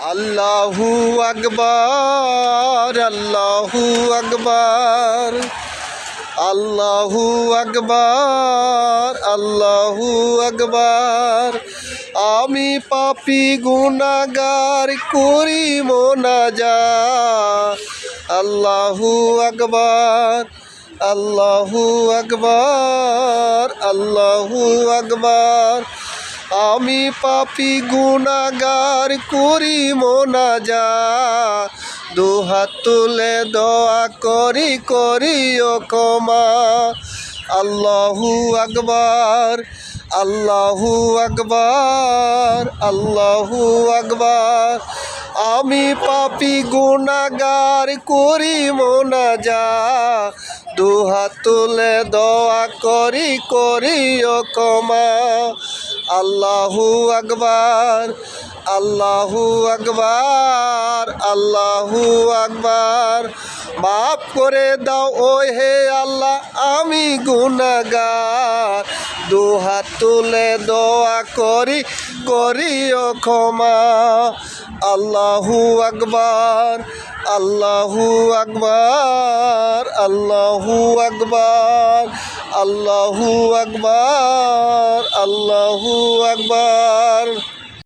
আল্লাহু আকবার আল্লাহু আকবার আল্লাহু আকবার আল্লাহু আকবার। আমি পাপি গুনাগার করি মোনাজা। আল্লাহু আকবার আল্লাহু আকবার আল্লাহু আকবার। আমি পাপি গুনাগার করি মোনাজা দুহাত তুলে দোয়া করি করি ও ক্ষমা। আল্লাহু আকবার আল্লাহু আকবার আল্লাহু আকবার। আমি পাপি গুনাগার করি মোনাজা দুহাত তুলে দোয়া করি করি ও ক্ষমা। আল্লাহু আকবার আল্লাহু আকবার আল্লাহু আকবার। মাফ করে দাও ও হে আল্লাহ আমি গুনাগার দুহাত তুলে দোয়া করি করি ও ক্ষমা। আল্লাহু আকবার আল্লাহু আকবার আল্লাহু আকবার আল্লাহু আকবার আল্লাহু আকবার।